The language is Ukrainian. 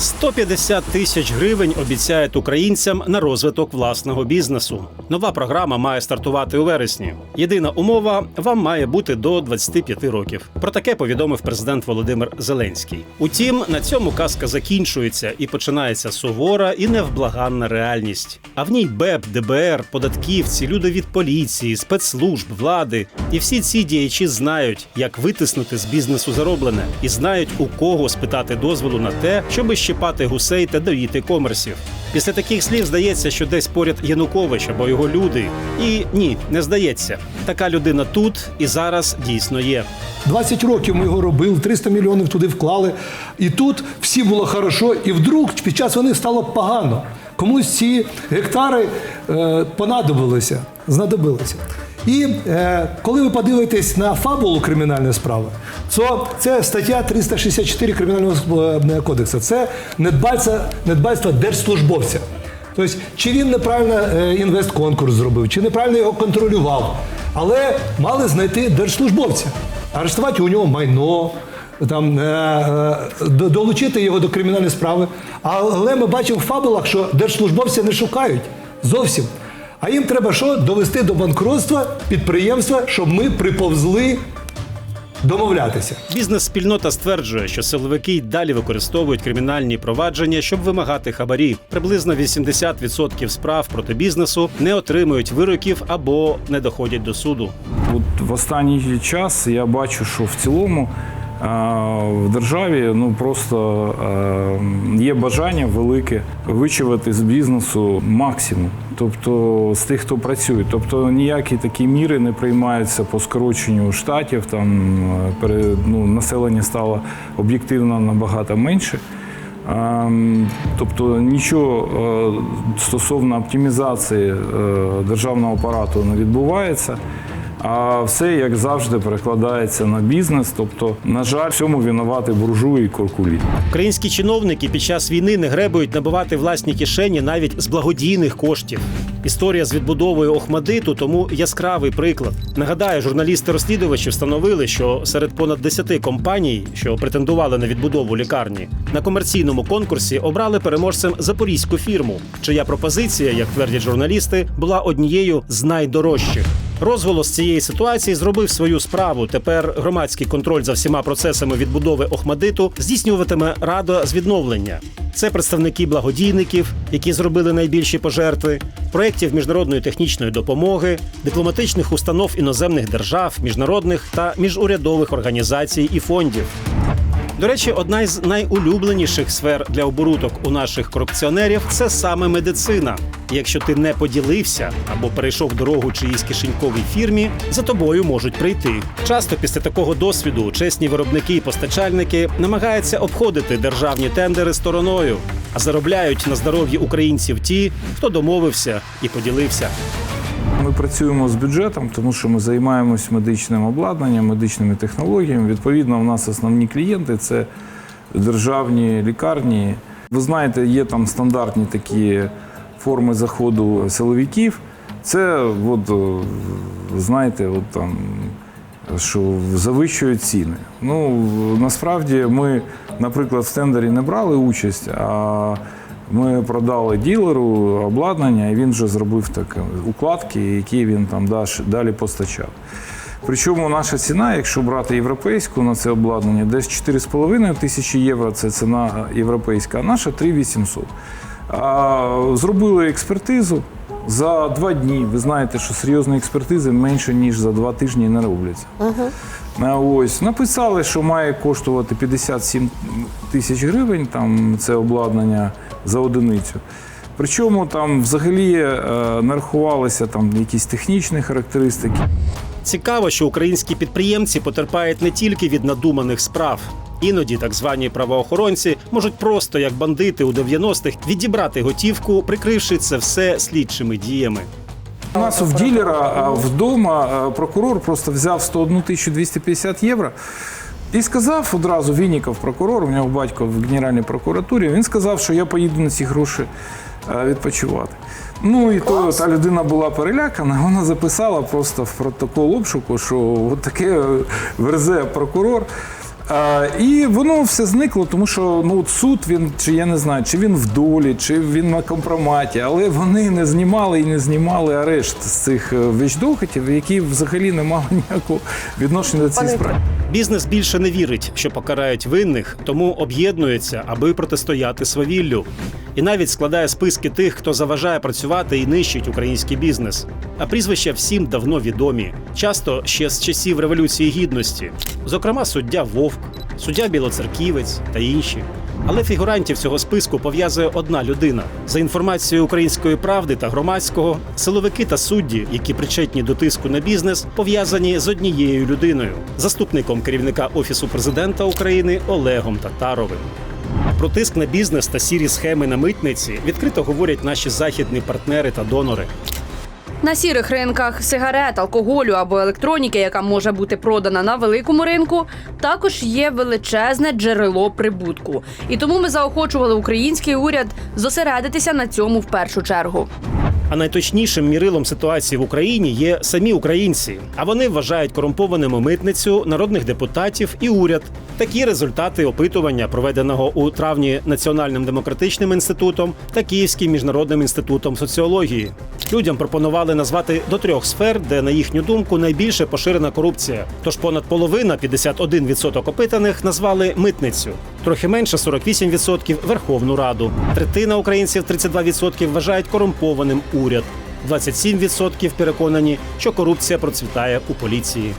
150 тисяч гривень обіцяють українцям на розвиток власного бізнесу. Нова програма має стартувати у вересні. Єдина умова вам має бути до 25 років. Про таке повідомив президент Володимир Зеленський. Утім, на цьому казка закінчується і починається сувора і невблаганна реальність. А в ній БЕП, ДБР, податківці, люди від поліції, спецслужб, влади і всі ці діячі знають, як витиснути з бізнесу зароблене, і знають у кого спитати дозволу на те, щоби щипати гусей та доїти комерсів. Після таких слів здається, що десь поряд Янукович або його люди. І ні, не здається. Така людина тут і зараз дійсно є. 20 років ми його робили, 300 мільйонів туди вклали. І тут всі було хорошо, і вдруг під час війни стало погано. Комусь ці гектари е, понадобилися, знадобилися. І е, коли ви подивитесь на фабулу кримінальної справи, то це стаття 364 Кримінального е, кодексу. Це недбальство, недбальство держслужбовця. Тобто, чи він неправильно е, інвестконкурс зробив, чи неправильно його контролював, але мали знайти держслужбовця, арештувати у нього майно, там, е, е, до- долучити його до кримінальної справи. Але ми бачимо в фабулах, що держслужбовця не шукають зовсім. А їм треба що? Довести до банкротства підприємства, щоб ми приповзли домовлятися. Бізнес-спільнота стверджує, що силовики й далі використовують кримінальні провадження, щоб вимагати хабарі. Приблизно 80% справ проти бізнесу не отримують вироків або не доходять до суду. От в останній час я бачу, що в цілому в державі ну просто є бажання велике вичавити з бізнесу максимум, тобто з тих, хто працює. Тобто ніякі такі міри не приймаються по скороченню штатів. Там ну, населення стало об'єктивно набагато менше. Тобто нічого стосовно оптимізації е, державного апарату не відбувається. А все, як завжди, перекладається на бізнес. Тобто, на жаль, в цьому винувати буржуї і куркулі. Українські чиновники під час війни не гребують набивати власні кишені навіть з благодійних коштів. Історія з відбудовою Охмадиту тому яскравий приклад. Нагадаю, журналісти-розслідувачі встановили, що серед понад 10 компаній, що претендували на відбудову лікарні, на комерційному конкурсі обрали переможцем запорізьку фірму, чия пропозиція, як твердять журналісти, була однією з найдорожчих. Розголос цієї ситуації зробив свою справу. Тепер громадський контроль за всіма процесами відбудови Охмадиту здійснюватиме рада з відновлення. Це представники благодійників, які зробили найбільші пожертви, проєктів міжнародної технічної допомоги, дипломатичних установ іноземних держав, міжнародних та міжурядових організацій і фондів. До речі, одна із найулюбленіших сфер для оборудок у наших корупціонерів це саме медицина. Якщо ти не поділився або перейшов дорогу чиїсь кишеньковій фірмі, за тобою можуть прийти. Часто після такого досвіду чесні виробники і постачальники намагаються обходити державні тендери стороною, а заробляють на здоров'ї українців ті, хто домовився і поділився. Ми працюємо з бюджетом, тому що ми займаємось медичним обладнанням, медичними технологіями. Відповідно, у нас основні клієнти це державні лікарні. Ви знаєте, є там стандартні такі форми заходу силовиків. Це, от, знаєте, от там, що завищують ціни. Ну, насправді ми, наприклад, в тендері не брали участь, а ми продали ділеру обладнання, і він вже зробив так, укладки, які він там далі постачав. Причому наша ціна, якщо брати європейську на це обладнання, десь 4,5 тисячі євро це ціна європейська, а наша 3,800. А, Зробили експертизу за два дні. Ви знаєте, що серйозні експертизи менше, ніж за два тижні не робляться. А Ось написали, що має коштувати 57 тисяч гривень. Там це обладнання за одиницю. Причому там взагалі е, нарахувалися там якісь технічні характеристики. Цікаво, що українські підприємці потерпають не тільки від надуманих справ. Іноді так звані правоохоронці можуть просто як бандити у 90-х відібрати готівку, прикривши це все слідчими діями. У нас в ділера вдома прокурор просто взяв 101 250 євро і сказав одразу Вінніков, прокурор, у нього батько в Генеральній прокуратурі, він сказав, що я поїду на ці гроші відпочивати. Ну і то та людина була перелякана, вона записала просто в протокол обшуку, що от таке верзе прокурор. І воно все зникло, тому що ну, от суд він, чи я не знаю, чи він в долі, чи він на компроматі, але вони не знімали і не знімали арешт з цих вічдохотів, які взагалі не мали ніякого відношення до цієї справи. Бізнес більше не вірить, що покарають винних, тому об'єднується, аби протистояти свавіллю. І навіть складає списки тих, хто заважає працювати і нищить український бізнес. А прізвища всім давно відомі, часто ще з часів революції гідності, зокрема суддя Вовк, суддя Білоцерківець та інші. Але фігурантів цього списку пов'язує одна людина. За інформацією української правди та громадського, силовики та судді, які причетні до тиску на бізнес, пов'язані з однією людиною, заступником керівника офісу президента України Олегом Татаровим. Про тиск на бізнес та сірі схеми на митниці відкрито говорять наші західні партнери та донори. На сірих ринках сигарет, алкоголю або електроніки, яка може бути продана на великому ринку, також є величезне джерело прибутку. І тому ми заохочували український уряд зосередитися на цьому в першу чергу. А найточнішим мірилом ситуації в Україні є самі українці. А вони вважають корумпованими митницю, народних депутатів і уряд. Такі результати опитування, проведеного у травні Національним демократичним інститутом та Київським міжнародним інститутом соціології. Людям пропонували назвати до трьох сфер, де, на їхню думку, найбільше поширена корупція. Тож понад половина, 51% опитаних, назвали митницю. Трохи менше 48% – Верховну Раду. Третина українців, 32% вважають корумпованим уряд. 27% переконані, що корупція процвітає у поліції.